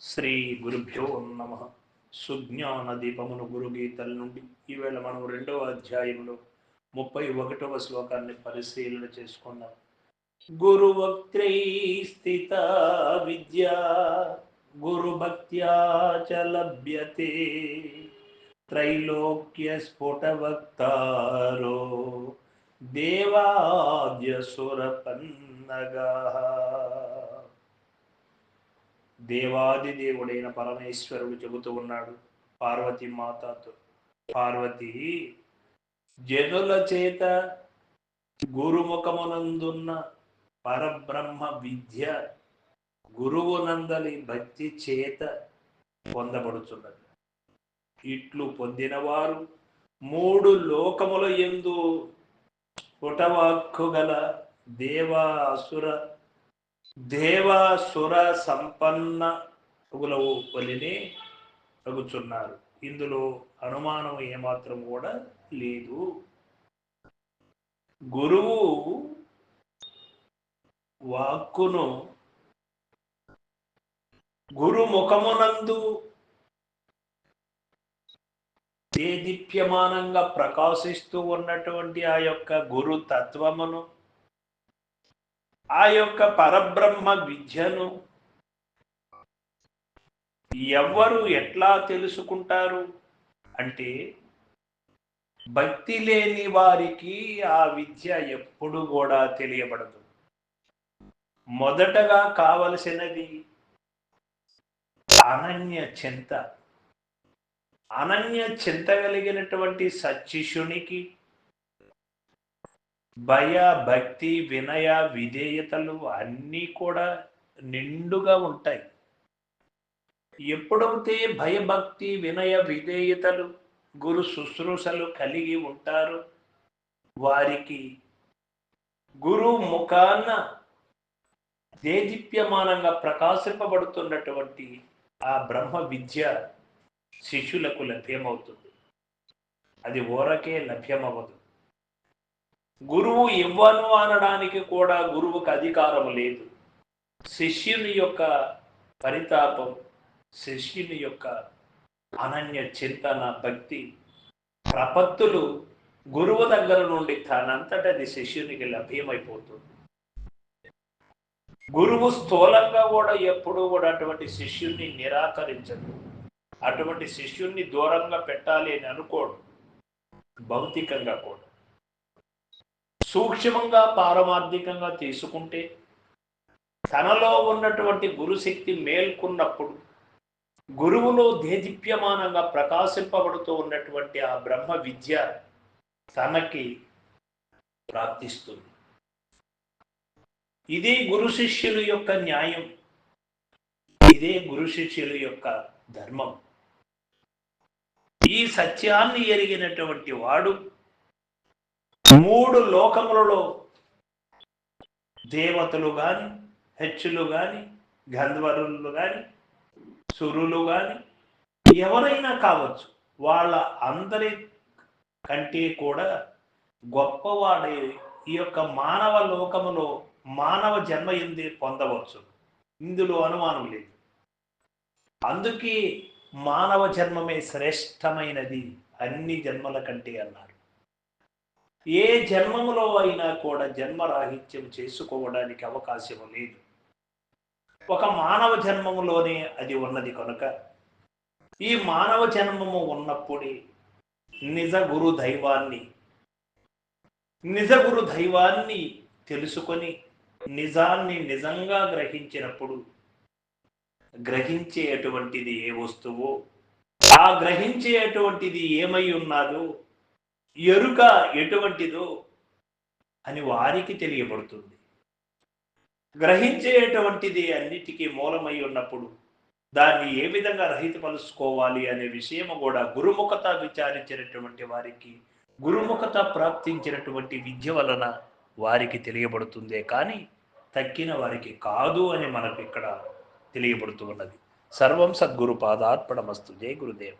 శ్రీ గురుభ్యో నమ. సుజ్ఞాన దీపమును గురు గీతల నుండి ఈవేళ మనం రెండవ అధ్యాయంలో ముప్పై ఒకటవ శ్లోకాన్ని పరిశీలన చేసుకున్నాం గురువక్త్రై స్థిత విద్య గురుభక్త్యా చ లభ్యతే త్రైలోక్య స్ఫుటవక్తారో దేవాద్య సురపన్నగా. దేవాది దేవుడైన పరమేశ్వరుడు చెబుతూ ఉన్నాడు పార్వతి మాతతో. పార్వతి జనుల చేత గురుముఖమునందున్న పరబ్రహ్మ విద్య గురువు నందలి భక్తి చేత పొందబడుతున్నది ఇట్లు పొందినవారు మూడు లోకముల ఎందు పుటవాక్కు గల దేవాసుర దేవాసుర సంపన్న వలిని తగుచున్నారు ఇందులో అనుమానం ఏమాత్రం కూడా లేదు. గురువు వాక్కును గురు ముఖమునందు దేదీప్యమానంగా ప్రకాశిస్తూ ఉన్నటువంటి ఆ యొక్క గురు తత్వమును ఆ యొక్క పరబ్రహ్మ విద్యను ఎవరు ఎట్లా తెలుసుకుంటారు? అంటే భక్తి లేని వారికి ఆ విద్య ఎప్పుడు కూడా తెలియబడదు. మొదటగా కావలసినది అనన్య చింత. అనన్య చింత కలిగినటువంటి సచ్చిషునికి భయ భక్తి వినయ విధేయతలు అన్నీ కూడా నిండుగా ఉంటాయి. ఎప్పుడైతే భయభక్తి వినయ విధేయతలు గురు శుశ్రూషలు కలిగి ఉంటారు వారికి గురు ముఖాన దేదీప్యమానంగా ప్రకాశింపబడుతున్నటువంటి ఆ బ్రహ్మ విద్య శిష్యులకు లభ్యమవుతుంది. అది ఓరకే లభ్యమవ్వదు. గురువు ఇవ్వను అనడానికి కూడా గురువుకు అధికారం లేదు. శిష్యుని యొక్క పరితాపం శిష్యుని యొక్క అనన్య చింతన భక్తి ప్రపత్తులు గురువు దగ్గర నుండి తనంతటది శిష్యునికి లభ్యమైపోతుంది. గురువు స్థూలంగా కూడా ఎప్పుడూ కూడా అటువంటి శిష్యుణ్ణి నిరాకరించదు. అటువంటి శిష్యుణ్ణి దూరంగా పెట్టాలి అని అనుకోడు. భౌతికంగా కూడా. సూక్ష్మంగా పారమార్థికంగా తీసుకుంటే తనలో ఉన్నటువంటి గురుశక్తి మేల్కొన్నప్పుడు గురువులో దేదీప్యమానంగా ప్రకాశింపబడుతూ ఉన్నటువంటి ఆ బ్రహ్మ విద్య తనకి ప్రాప్తిస్తుంది. ఇదే గురు శిష్యుల యొక్క న్యాయం ఇదే గురు శిష్యుల యొక్క ధర్మం. ఈ సత్యాన్ని ఎరిగినటువంటి వాడు మూడు లోకములలో దేవతలు గాని హెచ్చులు గాని గంధర్వులు గాని సురులు గాని ఎవరైనా కావచ్చు వాళ్ళ అందరి కంటే కూడా గొప్పవాడే ఈ యొక్క మానవ లోకములో మానవ జన్మ ఎందు పొందవచ్చు. ఇందులో అనుమానం లేదు. అందుకే మానవ జన్మమే శ్రేష్టమైనది అన్ని జన్మల కంటే అన్నారు. ఏ జన్మములో అయినా కూడా జన్మరాహిత్యం చేసుకోవడానికి అవకాశం లేదు. ఒక మానవ జన్మములోనే అది ఉన్నది కనుక ఈ మానవ జన్మము ఉన్నప్పుడే నిజ గురు దైవాన్ని నిజ గురు దైవాన్ని తెలుసుకొని నిజాన్ని నిజంగా గ్రహించినప్పుడు గ్రహించేటువంటిది ఏ వస్తువో ఆ గ్రహించేటువంటిది ఏమై ఉన్నాదో ఎరుక ఎటువంటిదో అని వారికి తెలియబడుతుంది. గ్రహించేటువంటిది అన్నిటికీ మూలమై ఉన్నప్పుడు దాన్ని ఏ విధంగా రహితపరుచుకోవాలి అనే విషయం కూడా గురుముఖత విచారించినటువంటి వారికి గురుముఖత ప్రాప్తించినటువంటి విద్య వలన వారికి తెలియబడుతుందే కానీ తక్కిన వారికి కాదు అని మనకు ఇక్కడ తెలియబడుతూ ఉన్నది. సర్వం సద్గురు పాదార్పణమస్తు. జయ గురుదేవ.